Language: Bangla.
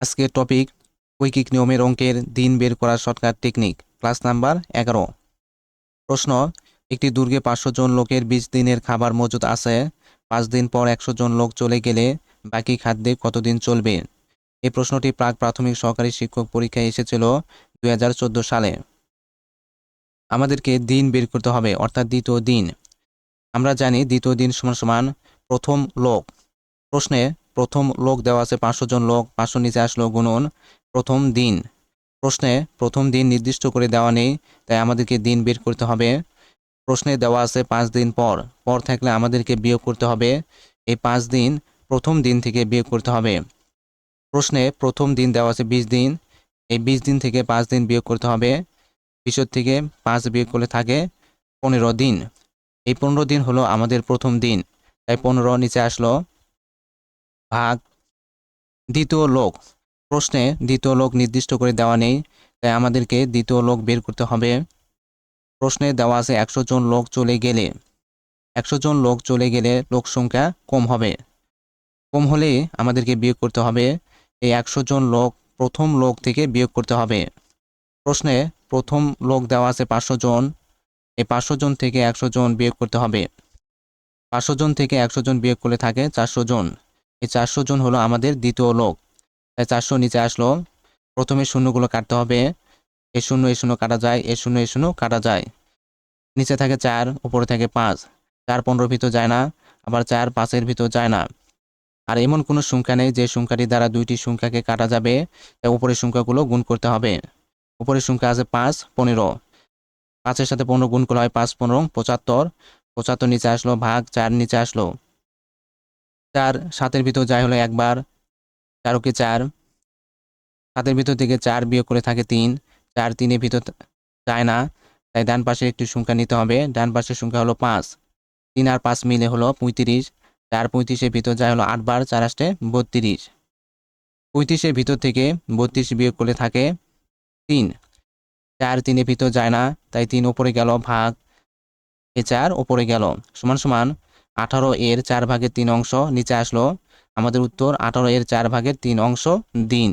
আজকের টপিক ঐকিক নিয়মের অঙ্কের দিন বের করার শর্টকাট টেকনিক ক্লাস নাম্বার এগারো। প্রশ্ন, একটি দুর্গে পাঁচশো জন লোকের বিশ দিনের খাবার মজুদ আছে, পাঁচ দিন পর একশো জন লোক চলে গেলে বাকি খাদ্যে কতদিন চলবে? এই প্রশ্নটি প্রাক প্রাথমিক সহকারী শিক্ষক পরীক্ষায় এসেছিল দুই হাজার চোদ্দ সালে। আমাদেরকে দিন বের করতে হবে, অর্থাৎ দ্বিতীয় দিন। আমরা জানি দ্বিতীয় দিন সমান সমান প্রথম লোক। প্রশ্নে প্রথম লোক দেওয়া আছে পাঁচশো জন লোক, পাঁচশো নিচে আসলো গুণন, প্রথম দিন। প্রশ্নে প্রথম দিন নির্দিষ্ট করে দেওয়া নেই, তাই আমাদেরকে দিন বের করতে হবে। প্রশ্নে দেওয়া আছে পাঁচ দিন পর পর থাকলে আমাদেরকে বিয়োগ করতে হবে। এই পাঁচ দিন প্রথম দিন থেকে বিয়োগ করতে হবে। প্রশ্নে প্রথম দিন দেওয়া আছে বিশ দিন, এই বিশ দিন থেকে পাঁচ দিন বিয়োগ করতে হবে। বিশর থেকে পাঁচ বিয়োগ করলে থাকে পনেরো দিন। এই পনেরো দিন হলো আমাদের প্রথম দিন, তাই পনেরো নিচে আসলো। ভাগ, দ্বিতীয় লোক। প্রশ্নে দ্বিতীয় লোক নির্দিষ্ট করে দেওয়া নেই, তাই আমাদেরকে দ্বিতীয় লোক বের করতে হবে। প্রশ্নে দেওয়া আছে একশো জন লোক চলে গেলে। একশো জন লোক চলে গেলে লোক সংখ্যা কম হবে। কম হলে আমাদেরকে বিয়োগ করতে হবে। এই একশো জন লোক প্রথম লোক থেকে বিয়োগ করতে হবে। প্রশ্নে প্রথম লোক দেওয়া আছে পাঁচশো জন। এই পাঁচশো জন থেকে একশো জন বিয়োগ করতে হবে। পাঁচশো জন থেকে একশো জন বিয়োগ করলে থাকে চারশো জন। এই চারশো জন হলো আমাদের দ্বিতীয় লোক। তাই চারশো নিচে আসলো। প্রথমে শূন্যগুলো কাটতে হবে। এ শূন্য এ শূন্য কাটা যায়। এ শূন্য এ শূন্য কাটা যায়। নিচে থাকে চার, উপরে থাকে পাঁচ। চার পনেরোর ভিতর যায় না, আবার চার পাঁচের ভিতর যায় না। আর এমন কোনো সংখ্যা নেই যে সংখ্যাটি দ্বারা দুইটি সংখ্যাকে কাটা যাবে। তাই উপরের সংখ্যাগুলো গুণ করতে হবে। উপরের সংখ্যা আছে পাঁচ, পনেরো। পাঁচের সাথে পনেরো গুণ করা হয় পাঁচ, পনেরো, পঁচাত্তর। পঁচাত্তর নিচে আসলো, ভাগ চার নিচে আসলো। চার, সাতের ভিতর যায় হলো একবার। চারকে চার, সাতের ভিতর থেকে চার বিয়োগ করে থাকে তিন। চার তিনের ভিতর যায় না। তাই ডান পাশে একটি সংখ্যা নিতে হবে। ডান পাশের সংখ্যা হলো পাঁচ। তিন আর পাঁচ মিলে হলো পঁয়ত্রিশ। চার পঁয়ত্রিশের ভিতর যায় হলো আটবার, চার আসতে বত্রিশ। পঁয়ত্রিশের ভিতর থেকে বত্রিশ বিয়োগ করে থাকে তিন। চার তিনের ভিতর যায় না, তাই তিন ওপরে গেল, ভাগ। এ চার ওপরে গেল। সমান সমান আঠারো এর চার ভাগের তিন অংশ, নিচে আসলো। আমাদের উত্তর, আঠারো এর চার ভাগের তিন অংশ, দিন।